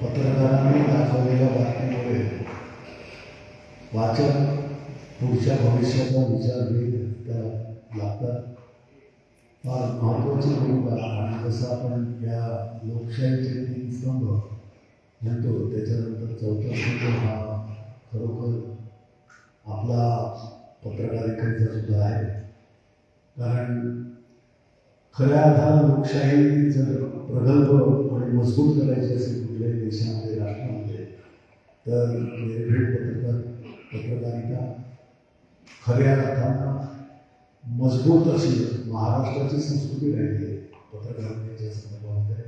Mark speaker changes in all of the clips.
Speaker 1: पत्रकारांनी दाखवलेल्या बातमीमुळे वाचक पुढच्या भविष्याचा विचार घेईल त्या लागतात फार महत्त्वाची भूमिका आणि जसं आपण या लोकशाहीचे तीन स्तंभ म्हणतो त्याच्यानंतर चौथा स्तंभ हा खरोखर आपला पत्रकारितेचा सुद्धा आहे कारण खऱ्या अर्थानं लोकशाही जर प्रगल्भ आणि मजबूत करायची असेल कुठल्याही देशामध्ये राष्ट्रामध्ये तर निर्भीड पत्रकार पत्रकारिता खऱ्या अर्थानं मजबूत अशी महाराष्ट्राची संस्कृती राहिली आहे पत्रकारितेच्या संदर्भामध्ये.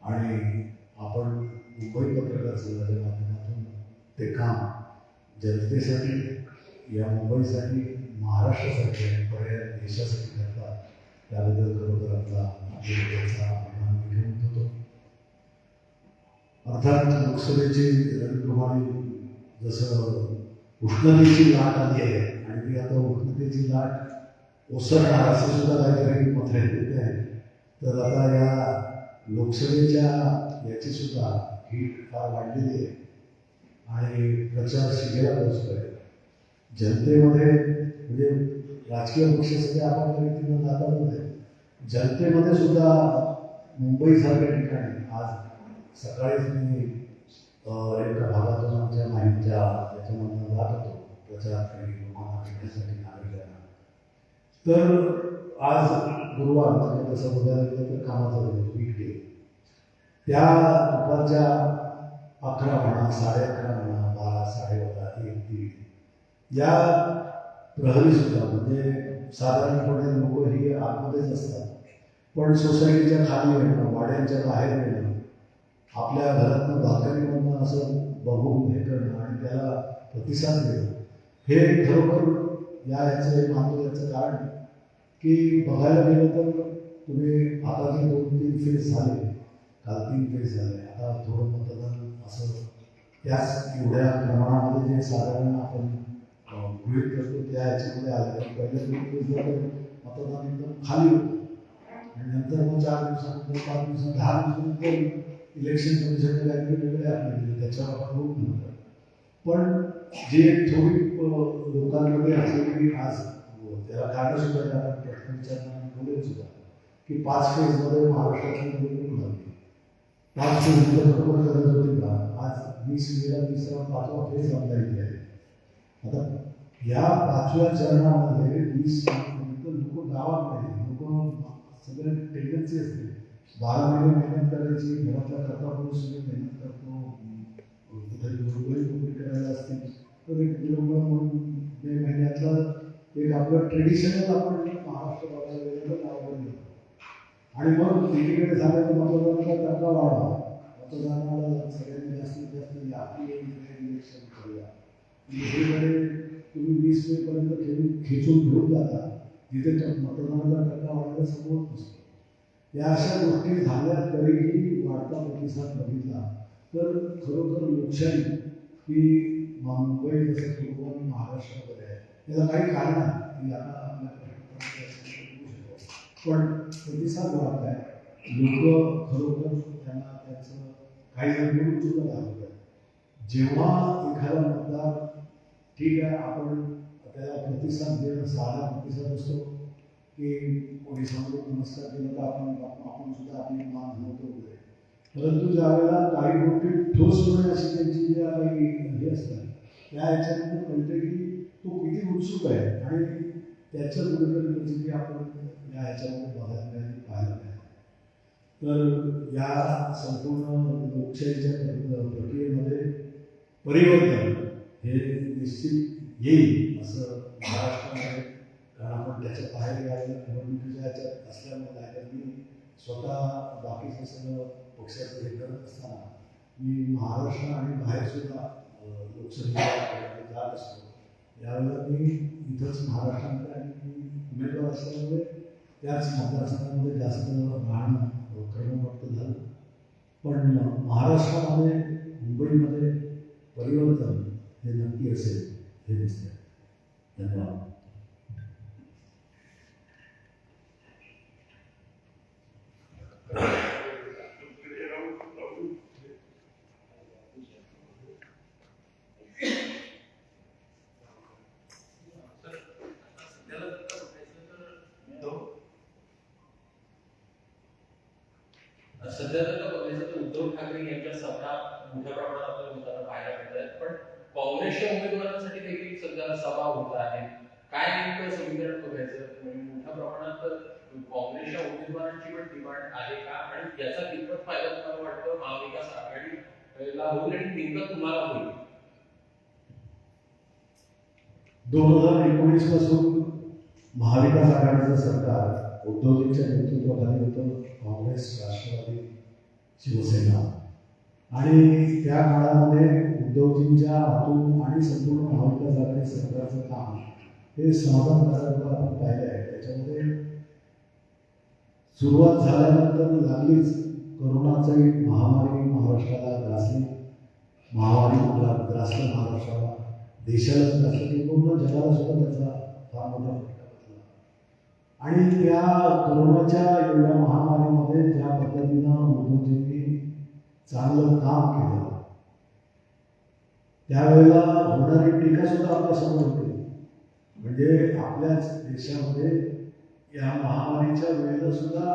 Speaker 1: आणि आपण मुंबई पत्रकार संघाच्या माध्यमातून ते काम जनतेसाठी या मुंबईसाठी महाराष्ट्रासाठी आणि पर्याय देशासाठी करतात त्याबद्दल खरोखर आपला आपल्या घेऊन होतो. अर्थात लोकसभेची रणधुमाळी जसं उष्णतेची लाट आली आहे आणि ती आता उष्णतेची लाट ओसरणार असं सुद्धा काही पत्रे येते आहे तर आता या लोकसभेच्या याची सुद्धा हीट फार वाढलेली आहे. आणि प्रचार शिगेला पोहोचतोय. जनतेमध्ये म्हणजे राजकीय पक्ष आपण आपापल्या रीतीनं जातातच आहे. जनतेमध्ये सुद्धा मुंबईसारख्या ठिकाणी आज सकाळीच मी एका भागातून आमच्या माहितीच्या त्याच्यामधून जात होतो. प्रचार काही लोकांना भेटण्यासाठी नागरिकांना. तर आज गुरुवार म्हणजे तसं बघायला गेलं तर कामाचा दिवस वीकडे त्या दुपारच्या अकरा म्हणा साडे अकरा म्हणा बारा साडेबारा एक दीड. या प्रहरी सुद्धा म्हणजे साधारणपणे लोक ही आतमध्येच असतात. पण सोसायटीच्या खाली येणं वाड्यांच्या बाहेर येणं आपल्या घरातनं बाल्कनीमधनं असं बघून हे करणं आणि त्याला प्रतिसाद देणं हे खरोखर या ह्याचं एक महत्त्वाचं कारण की बघायला गेलं तर तुम्ही आता जे दोन तीन फेज झाले काल तीन फेज झाले आता थोडं मतदान असं त्याच एवढ्या प्रमाणामध्ये जे साधारण आपण गृहित करतो त्या ह्याच्यामध्ये आलं. तर पहिल्या दोन फेजला तर मतदान एकदम खाली होतं. आणि नंतर मग चार दिवसानंतर पाच दिवसानंतर दहा दिवसानंतर इलेक्शन कमिशनने काहीतरी वेगळे आपण दिले त्याच्यावर आपण खूप नव्हतं पण जे थोडी अं, लोकांमध्ये असलेली आज त्याला कारण सुद्धा त्याला प्रश्न विचारताना बोलेल सुद्धा की पाच फेजमध्ये महाराष्ट्रातली निवडणूक लागली पाच फेजमध्ये बरोबर गरज होती का? आज वीस मेला तिसरा पाचवा फेज आपल्या इथे आहे. आता या पाचव्या चरणामध्ये वीस लोक गावाकडे सगळे टेंडन्सी असते. बारा महिने मेहनत करायची घरातला करता पुरुष मेहनत करतो. कुठे नोकरी नोकरी करायला असते तर एक विलंब म्हणून मे महिन्यातला एक आपलं ट्रेडिशनल आपण महाराष्ट्र बघायला गेलं तर गावाकडे आणि मग एकीकडे झालं की मतदानाचा टक्का वाढवा मतदानाला सगळ्यांनी जास्तीत जास्त या इलेक्शन करूया. दुसरीकडे तुम्ही वीस मे पर्यंत खेळून खेचून घेऊन जाता. तिथे मतदानाचा टक्का वाढायला समोर नसतो. या अशा गोष्टी झाल्या तरीही वाढता प्रतिसाद बघितला. तर खरोखर लोकशाही ही मुंबई जसं पूर्व महाराष्ट्रामध्ये आहे याला काही कारण आहे पण प्रतिसाद वाढत आहे. लोक खरोखर त्यांना त्याचं काही जण निवडून सुद्धा जेव्हा एखादा मतदार ठीक आहे आपण त्याला प्रतिसाद देणं साधा प्रतिसाद असतो की कोणी समोर नमस्कार केला तर आपण आपण सुद्धा आपली मान नव्हतो वगैरे. परंतु ज्यावेळेला काही गोष्टी ठोस होणे अशी त्यांची ज्या काही हे असतात त्या ह्याच्यानंतर कळतं की तो किती उत्सुक आहे आणि त्याच्या कुठेतरी प्रचिती आपण या ह्याच्यामध्ये बघायला मिळाली पाहायला मिळाली तर या संपूर्ण लोकशाहीच्या प्रक्रियेमध्ये परिवर्तन हे निश्चित येईल. असं महाराष्ट्रामध्ये कारण आपण त्याच्या बाहेर यायला निवडणुकीच्या ह्याच्यात असल्यामुळे नाही तर मी स्वतः बाकीचं सगळं पक्षाचं हे करत असताना मी महाराष्ट्र आणि बाहेर सुद्धा लोकसभेला जात असतो. यावेळेला मी इथंच महाराष्ट्रामध्ये आणि मी उमेदवार असल्यामुळे त्याच मतदारसंघामध्ये जास्त राहणं क्रमप्राप्त झालं. पण महाराष्ट्रामध्ये मुंबईमध्ये परिवर्तन हे नक्की असेल हे
Speaker 2: दिसतं 等我。बघायचं. म्हणजे मोठ्या प्रमाणात काँग्रेसच्या उमेदवारांची पण डिमांड आहे का? आणि याचा कितपत फायदा तुम्हाला वाटतं? महाविकास आघाडीला होईल आणि नेमका तुम्हाला होईल?
Speaker 1: दोन हजार एकोणीसपासून महाविकास आघाडीचं सरकार उद्धवजींच्या नेतृत्वाखाली होतं. काँग्रेस राष्ट्रवादी शिवसेना. आणि त्या काळामध्ये उद्धवजींच्या हातून आणि संपूर्ण महाविकास आघाडी सरकारचं काम हे समाधानकारक आपण पाहिले आहे. त्याच्यामध्ये सुरुवात झाल्यानंतर लागलीच करोनाची महामारी महाराष्ट्राला ग्रासली महामारी ग्रा- ग्रासलं महाराष्ट्राला देशालाच ग्रासलं की पूर्ण जगाला सुद्धा त्याचा फार मोठा फटका बसला. आणि त्या करोनाच्या एवढ्या महामारीमध्ये ज्या पद्धतीनं मोदीजींनी चांगलं काम केलं त्यावेळेला होणारी टीका सुद्धा आपल्यासमोर होती. म्हणजे आपल्याच देशामध्ये या महामारीच्या वेळेला सुद्धा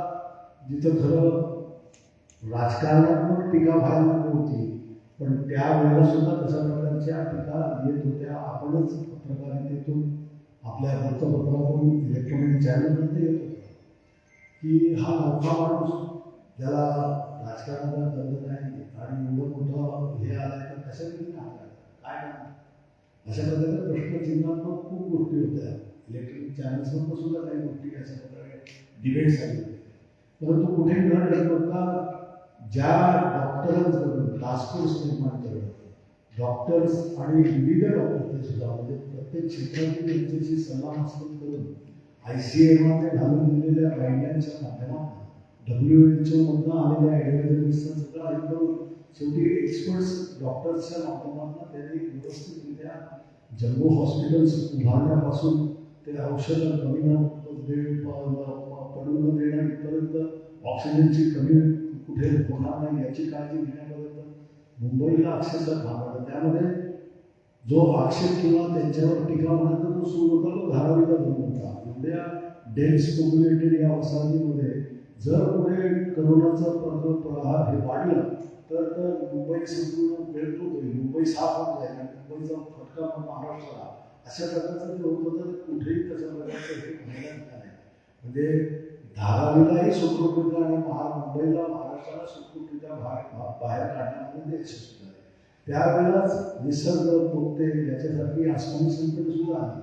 Speaker 1: जिथं खरं राजकारणात्मक टीका व्हायला होती पण त्यावेळेला सुद्धा तशा प्रकारच्या टीका येत होत्या. आपणच पत्रकारितेतून आपल्या वृत्तपत्रातून इलेक्ट्रॉनिक चॅनलमध्ये येत होता. की हा मोठा माणूस ज्याला राजकारणाला गरज नाही आणि एवढं मोठं हे आलं तर कशा रीतीने काय अशा प्रकारे प्रश्नचिन्हात्मक खूप गोष्टी होत्या. इलेक्ट्रिक चॅनल्सवर सुद्धा काही गोष्टी अशा प्रकारे डिबेट आले परंतु कुठे न ठरवता ज्या डॉक्टरांकडून टास्क फोर्स निर्माण करणं डॉक्टर्स आणि विविध डॉक्टर सुद्धा म्हणजे प्रत्येक क्षेत्रातील त्यांच्याशी सल्लामसलत करून आय सी एममध्ये घालून दिलेल्या गाईडलाईनच्या माध्यमातून डब्ल्यू एच ओमधनं आलेल्या ॲडव्हायझरीजचा सुद्धा ऐकून शेवटी एक्सपर्ट्स डॉक्टर्सच्या माध्यमातून त्यांनी व्यवस्थितरित्या जम्बो हॉस्पिटल्स उभारण्यापासून ते औषधं कमी न देण्यापर्यंत ऑक्सिजनची कमी कुठे होणार नाही याची काळजी घेण्यापर्यंत मुंबईला अक्षरशः थांबवलं त्यामध्ये जो आक्षेप किंवा त्यांच्यावर टीका म्हणायचा तो सुरू होता तो धारावीचा धरून होता. एवढ्या डेन्स पॉप्युलेटेड या वसाहतीमध्ये जर पुढे करोनाचा प्र- प्रहार हे वाढलं तर मुंबई संपूर्ण बेळतूक होईल मुंबई साफ होऊन जाईल आणि मुंबईचा फटका मग महाराष्ट्राला अशा प्रकारचं ते होत होतं तर कुठेही तशा प्रकारचं हे घडायला नाही. म्हणजे धारावीलाही सुखरूपरित्या आणि महा मुंबईला महाराष्ट्राला सुखरूपरित्या बाहेर बाहेर काढण्यामध्ये ते यशस्वी झाले. त्यावेळेलाच निसर्ग पोते याच्यासारखी आसमानी संकट सुद्धा आली.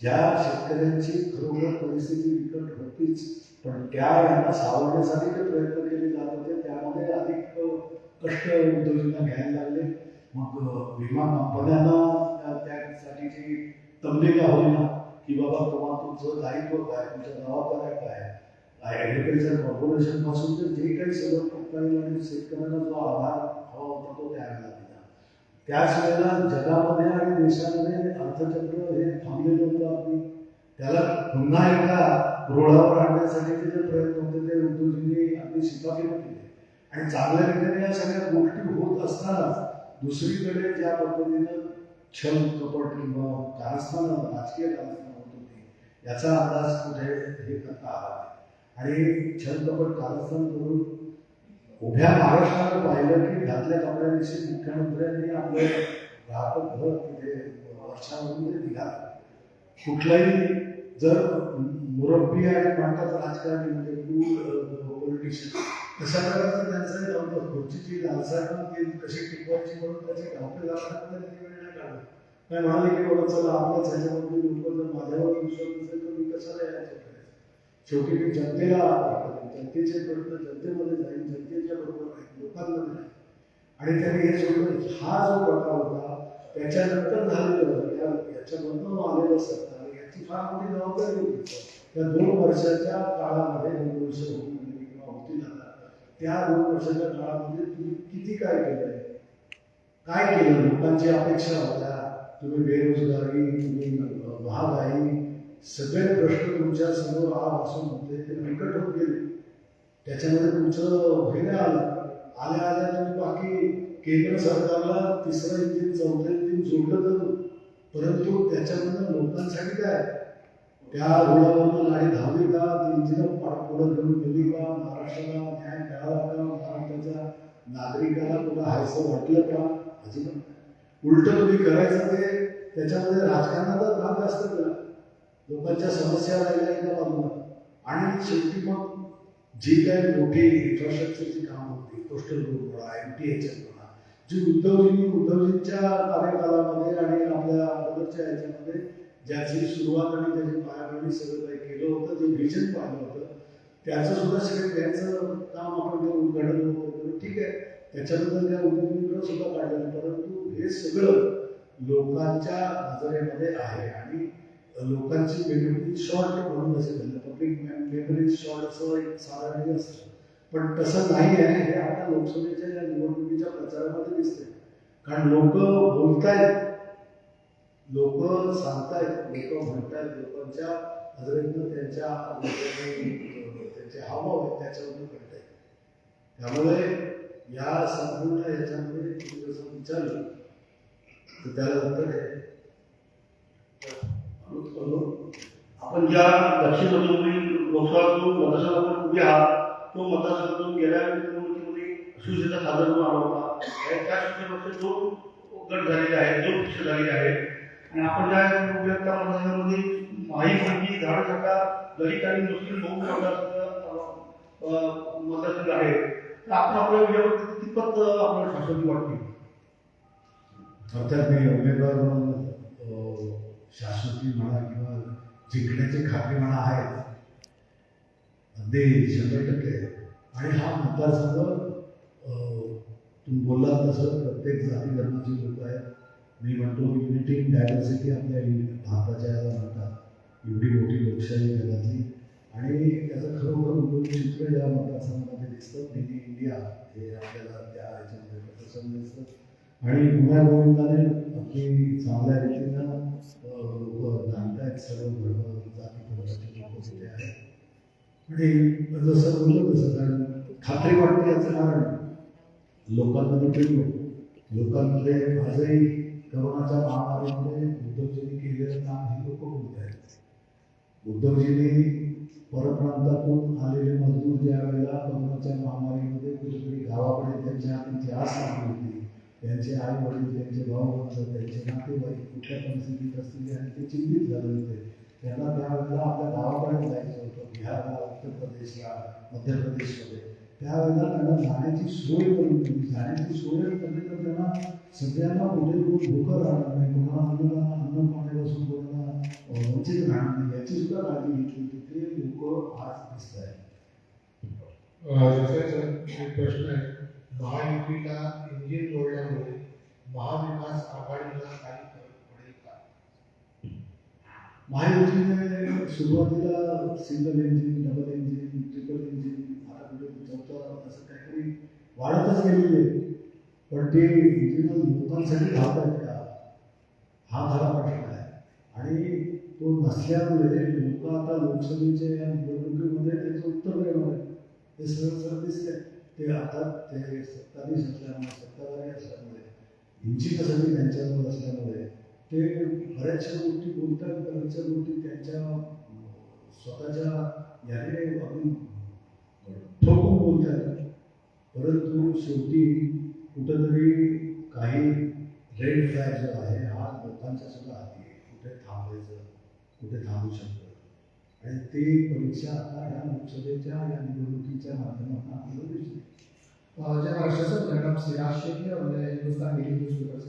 Speaker 1: ज्या शेतकऱ्यांची खरोखर परिस्थिती बिकट होतीच पण त्या यांना सावरण्यासाठी जे प्रयत्न केले जात होते त्यामध्ये अधिक कष्ट उद्योजना घ्यायला लागले. मग विमा कंपन्यांना त्या- त्यासाठीची तंबिका होईना की बाबा तुम्हाला तुमचं दायित्व काय तुमच्या जबाबदाऱ्या काय ॲग्रिकल्चर कॉर्पोरेशनपासून तर जे काही सगळं करता येईल आणि शेतकऱ्यांना जो आधार हवा होता तो द्यायला लागला. त्याच वेळेला जगामध्ये आणि देशामध्ये अर्थचक्र हे थांबलेलं होतं आम्ही त्याला पुन्हा एकदा रोडावर आणण्यासाठी जे प्रयत्न होते ते उद्योजकांनी आम्ही शिफाकीनं केले. आणि चांगल्या रीतीने या सगळ्या गोष्टी होत असतानाच दुसरीकडे ज्या पद्धतीनं छल कपट किंवा कारस्थान राजकीय कारस्थान होत होती याचा अंदाज कुठे हे करता आला आणि छल कपट कारस्थान करून उभ्या महाराष्ट्रात पाहिलं की घातल्या कपड्याविषयी मुख्यमंत्र्यांनी आपलं राहतं घर तिथे वर्षामधून ते निघालं कुठलाही जर मुरब्बी आणि म्हणतात राजकारणी म्हणजे कूल पॉलिटिशियन तशा प्रकारचं त्यांचं हे नव्हतं खुर्चीची लालसाट ती कशी टिकवायची म्हणून त्याचे धावते जातात त्यांनी वेळ नाही काढला काय म्हणाले की बाबा चला आपल्याच ह्याच्यामध्ये लोक जर माझ्यावर विश्वास नसेल तर मी कशाला यायचं? शेवटी मी जनतेला जनतेचे प्रश्न जनतेमध्ये जाईल जनतेच्या बरोबर आहे लोकांमध्ये राहील आणि त्याने हे सोडलं हा जो प्रकार होता त्याच्यानंतर झालेलं याच्यामधनं आलेलं सरकार याची फार मोठी जबाबदारी होती. त्या दोन वर्षाच्या काळामध्ये दोन वर्ष होऊन किंवा होतील आता त्या दोन वर्षाच्या काळामध्ये तुम्ही किती काय केलंय? काय केलं? लोकांची अपेक्षा होत्या तुम्ही बेरोजगारी तुम्ही महागाई सगळे प्रश्न तुमच्यासमोर आ वाचून होते ते निकट होत गेले त्याच्यामध्ये तुमचं हे नाही आलं. आल्या आल्या तुम्ही बाकी केंद्र सरकारला तिसरं इंजिन चौथं इंजिन जोडलं तर. परंतु त्याच्यामध्ये लोकांसाठी काय? त्या रोडावरनं नाही धावली का ती इंजिन पुढे घेऊन गेली का महाराष्ट्राला न्याय मिळाला का महाराष्ट्राच्या नागरिकाला कुठं हायसं वाटलं का? अजिबात. उलट तुम्ही करायचं ते त्याच्यामध्ये राजकारणाचा भाग असतं का? लोकांच्या समस्या राहिल्या एका बाजूला आणि शेवटी मग जी काही मोठी इन्फ्रास्ट्रक्चरची कामं होती कोस्टल रोड म्हणा एम टी एच म्हणा जी उद्धवजींनी उद्धवजींच्या कार्यकालामध्ये आणि आपल्या अगोदरच्या ह्याच्यामध्ये ज्याची सुरुवात आणि त्याची पायाभरणी सगळं काही केलं होतं जे व्हिजन पाहिलं होतं त्याचं सुद्धा सगळं त्याचं काम आपण जे उद्घाटन वगैरे ठीक आहे. त्याच्यानंतर त्या उद्योगीकडे सुद्धा काढलं. परंतु हे सगळं लोकांच्या नजरेमध्ये आहे आणि लोकांची मेमरी शॉर्ट म्हणून असे झालं. पब्लिक मेमरी शॉर्ट असं एक साधारण असतं. पण तसं नाही आहे. हे आता लोकसभेच्या या निवडणुकीच्या प्रचारामध्ये दिसते कारण लोक बोलतायत. लोक सांगतायत. लोक म्हणतायत. लोकांच्या नजरेतनं त्यांच्या त्यांचे हावभाव आहेत त्याच्यावरून कळतायत त्यामुळे या संपूर्ण याच्यामध्ये तुम्ही जसं विचारलं तर त्याला उत्तर आहे.
Speaker 3: आपण ज्या दक्षिणमधून लोकसभा जो मतदारसंघ आपण उभे आहात तो मतदारसंघातून गेल्या निवडणुकीमध्ये शिवसेना सादर करून आला होता. त्या शिवसेनेमध्ये दोन गट झालेले आहेत दोन पक्ष झालेले आहेत. आणि आपण ज्या उभ्या त्या मतदारसंघामध्ये माही म्हणजे झाड सरकार दलित आणि मुस्लिम बहु मतदारसंघ मतदारसंघ आहे तर आपण आपल्या विजयावर कितपत आपल्याला शाश्वती वाटते?
Speaker 1: अर्थात मी उमेदवार म्हणून शाश्वती म्हणा किंवा जिंकण्याचे खाते म्हणा आहेत. अगदी शंभर टक्के. आहे. आणि हा मतदारसंघ तुम्ही बोललात तसं प्रत्येक जाती धर्माची लोक आहेत. मी म्हणतो युनिटी इन डायव्हर्सिटी आपल्या भारताच्या याला म्हणतात. एवढी मोठी लोकशाही जगातली. आणि त्याचं खरोखर उपयोग चित्र या मतदारसंघामध्ये दिसतं. मिनी इंडिया हे आपल्याला त्या ह्याच्यामध्ये प्रदर्शन दिसतं. आणि पुण्या गोविंदाने अगदी चांगल्या रीतीनं लोक सर्व धर्म जाती आहेत आणि जसं बोललो तसं कारण खात्री वाटते याचं कारण. लोकांमध्ये फिरलो लोकांमध्ये आजही करोनाच्या महामारीमध्ये उद्धवजींनी केलेलं काम हे लोक बोलत आहेत उद्धवजींनी परप्रांतातून आलेले मजदूर ज्या वेळेला करोनाच्या महामारीमध्ये कुठेतरी गावाकडे त्यांच्या हाती आस लागली होती त्यांचे आई वडील त्यांचे भाऊ बंध त्यांचे नातेवाईक कुठल्या परिस्थितीत असतील आणि ते चिंतित झाले होते. त्यांना त्यावेळेला आपल्या गावाकडे जायचं होतं बिहारला उत्तर प्रदेशला मध्य प्रदेशमध्ये. त्यावेळेला त्यांना जाण्याची सोय करून दिली. जाण्याची सोय करणे तर त्यांना सगळ्यांना कुठे कुठे भूकं राहणार नाही कोणाला अन्नदाना अन्न पाण्यापासून कोणाला वंचित राहणार नाही. याची सुद्धा काळजी घेतली होती. ते लोक आज दिसत आहेत
Speaker 4: एक प्रश्न आहे. महायुतीला इंजिन जोडल्यामुळे महाविकास आघाडीला काही फरक पडेल का?
Speaker 1: महायुतीने सुरुवातीला single engine double engine triple engine आता कुठे असं काहीतरी वाढतच गेलेले आहे. पण ते इंजिन लोकांसाठी धावत आहेत का? हा खरा प्रश्न आहे. आणि तो नसल्यामुळे लोक आता लोकसभेच्या या निवडणुकीमध्ये त्याचं उत्तर देणार आहे हे सरळ सरळ दिसतंय. ते आता ते सत्ताधीश असल्यामुळे सत्ताधारी असल्यामुळे इंजिन सगळी त्यांच्याजवळ असल्यामुळे ते बऱ्याचशा गोष्टी बोलतात बऱ्याचशा गोष्टी त्यांच्या स्वतःच्या याने आपण ठोकून बोलतात. परंतु शेवटी कुठंतरी काही रेड फ्लॅग जो आहे हा लोकांच्या सुद्धा हाती आहे कुठे थांबायचं कुठे थांबू शकतं. ती परीक्षा या निवडणुकीच्या माध्यमातून आपल्याला
Speaker 5: और Hindustan daily news paper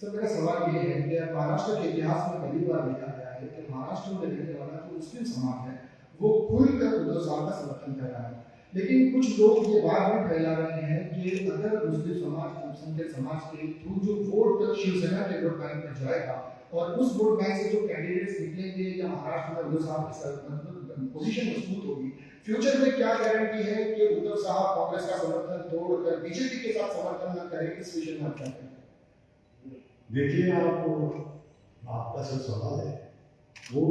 Speaker 5: sir सवाल ये है कि महाराष्ट्र के इतिहास में पहली बार देखा गया है कि महाराष्ट्र में रहने वाला जो मुस्लिम समाज है, वो खुलकर उद्धव साहब का समर्थन कर रहा है। लेकिन कुछ लोग ये बात भी फैला रहे हैं कि अगर मुस्लिम समाज अल्पसंख्यक समाज के थ्रू जो वोट शिवसेना के में जाएगा और उस वोट बैंक से जो कैंडिडेट्स निकलेंगे, या महाराष्ट्र में उद्धव साहब की मतलब पोजीशन मज़बूत होगी फ्यूचर में क्या गारंटी है कि उद्धव साहब कांग्रेस का समर्थन तोड़कर बीजेपी के साथ समर्थन न करें, इस विषय में आप क्या कहेंगे?
Speaker 1: देखिए आप आपका जो सवाल है, वो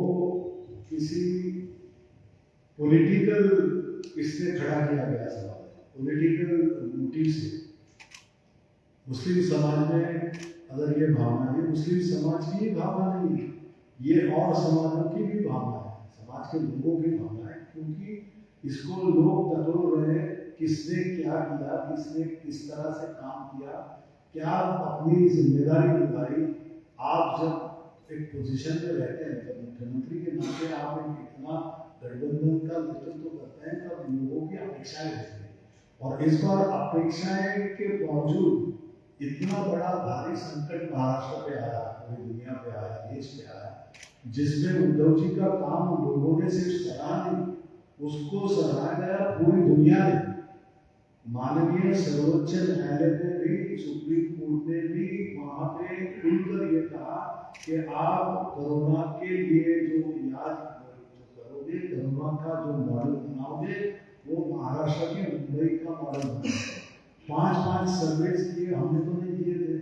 Speaker 1: किसी पॉलिटिकल इससे खड़ा किया गया सवाल है। पॉलिटिकल मोटिव से। मुस्लिम समाज में अगर ये भावना ये मुस्लिम समाज की ही भावना नहीं है, ये और समाजों की भी भावना है, समाज के लोगों की भावना है, क्योंकि इसको लोग बतौर रहे किसने क्या किया, किसने किस तरह से काम किया, क्या अपनी ज़िम्मेदारी निभाई। आप जब एक पोजीशन में रहते हैं, जब मुख्यमंत्री के नाते आप एक इतना गठबंधन का नेतृत्व करते हैं, तब लोगों की अपेक्षाएँ रहती हैं। और इस बार अपेक्षाएँ के बावजूद इतना बड़ा भारी संकट महाराष्ट्र पे आया, पूरी दुनिया पे आया, देश पे आया, जिसमें उद्धव जी का काम लोगों ने सिर्फ़ सराहा नहीं, उसको सराहा गया पूरी दुनिया ने। माननीय सर्वोच्च न्यायालय ने भी, सुप्रीम कोर्ट ने भी, वहाँ पे खुलकर ये कहा कि आप कोरोना के लिए जो इलाज करोगे, कोरोना का जो मॉडल बनाओगे, वो महाराष्ट्र के मुंबई का मॉडल बनाओगे। पाँच पाँच सर्वे किए हमने तो नहीं किए थे।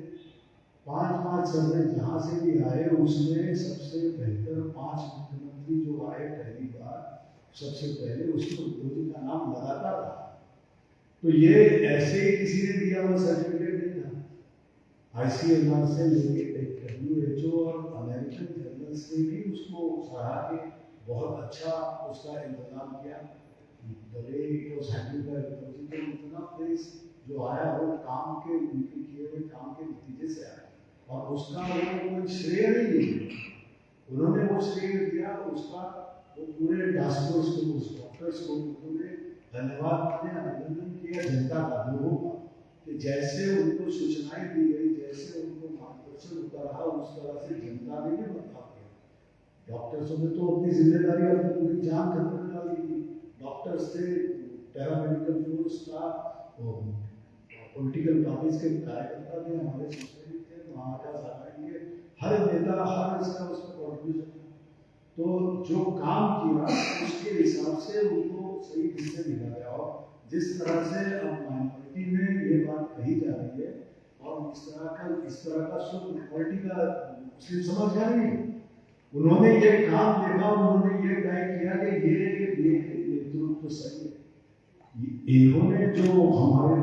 Speaker 1: पाँच पाँच सर्वे जहाँ से भी आए उसमें सबसे बेहतर पाँच मुख्यमंत्री जो आए पहली बार सबसे पहले उसमें जी का नाम लगातार रहा तो ये ऐसे ही किसी ने दिया हुआ सर्टिफिकेट नहीं था। आईसीएमआर से लेके डब्ल्यू एच ओ और अमेरिकन जर्नल्स ने भी उसको सराहा के बहुत अच्छा उसका इंतज़ाम किया। By Uddhav ji, तो उतना प्रेस जो आया वो काम के उनके किए हुए काम के नतीजे से आया। और उसका वो कोई श्रेय नहीं है। उन्होंने वो श्रेय दिया, उसका वो पूरे टास्क को उस डॉक्टर्स को उन्होंने धन्यवाद माने अभिनंदन किया, जनता का लोगों का कि जैसे उनको सूचनाएँ दी गई, जैसे उनको मार्गदर्शन होता रहा, उस तरह से जनता ने भी बर्ताव किया। डॉक्टर्सों ने तो अपनी ज़िम्मेदारी अपनी पूरी जान खत्म में डाली थी। डॉक्टर्स थे पैरामेडिकल फोर्स था पॉलिटिकल पार्टीज़ के कार्यकर्ता थे हमारे सोसाइटी महाराजा साहब के हर नेता, हर इसका उसका कॉन्ट्रीब्यूशन तो जो काम किया, उसके हिसाब से उनको सही दिशा दिया गया। और जिस तरह से अब माइनॉरिटी में ये बात कही जा रही है, और इस तरह का, इस तरह का शुद्ध माइनॉरिटी का मुस्लिम समझ गया नहीं। उन्होंने ये काम देखा, उन्होंने ये तय किया कि ये ये नेतृत्व सही है। इन्होंने जो हमारे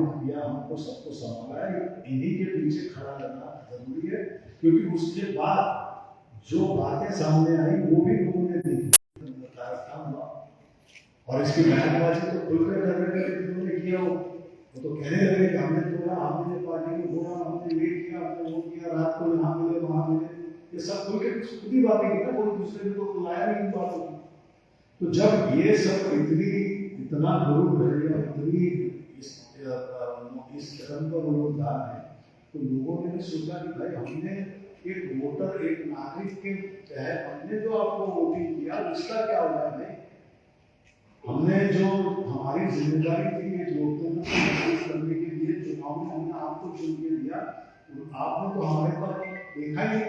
Speaker 1: दिया हमको सबको संभाला है इन्हीं के पीछे खड़ा रहना ज़रूरी है, क्योंकि उसके बाद जो बातें सामने आई, वो भी लोगों ने देखी हुआ और इसकी बयानबाजी तो खुलकर कर रहे थे जिन्होंने किया वो। वो तो कहने लगे कि हमने तोड़ा हमने पार्टी को तोड़ा हमने ये किया, हमने वो किया, रात को यहाँ मिले, वहाँ मिले। ये सब खुल के खुद ही बातें की ना, कोई दूसरे ने तो बुलाया नहीं बातों को। तो जब ये सब इतनी, इतना गुरु है इतनी इस कदम पर योगदान है। तो लोगों ने भी सोचा कि भाई हमने एक वोटर, एक नागरिक के तहत हमने जो आपको वोटिंग किया, उसका क्या होगा नहीं हमने जो हमारी ज़िम्मेदारी थी ये लोकतंत्र करने के लिए चुनाव में हमने आपको चुन के दिया और आपने तो हमारे पर देखा ही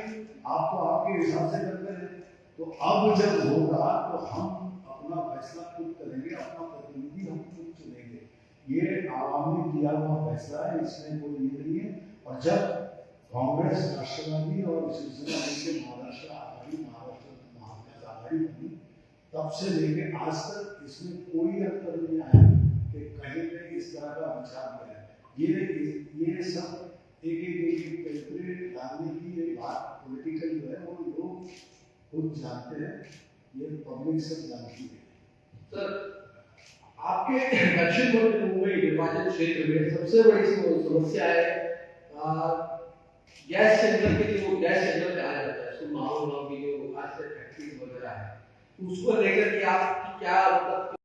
Speaker 1: आप तो आपके हिसाब से करते हैं। तो अब जब होगा तो हम अपना फैसला खुद करेंगे, अपना प्रतिनिधि हम ये आवाम ने किया हुआ फैसला है, इसमें कोई ये नहीं है। और जब कांग्रेस राष्ट्रवादी और महाराष्ट्र आघाड़ी, महाराष्ट्र तब से लेके आज तक इसमें कोई अंतर नहीं आया कि कहीं पे इस तरह का विचार मिला ये ये सब एक एक एक एक पैतरे डालने की ये बात पॉलिटिकल जो है, वो लोग खुद जानते हैं, ये पब्लिक सब जानती है।
Speaker 6: सर आपके दक्षिण मध्य मुंबई निर्वाचन क्षेत्र में सबसे बड़ी समस्या है गैस सेंटर के जो गैस सेंटर पे आ जाता है। उसको माहौल की जो आज से फैक्ट्री वगैरह है। उसको लेकर के आप क्या मतलब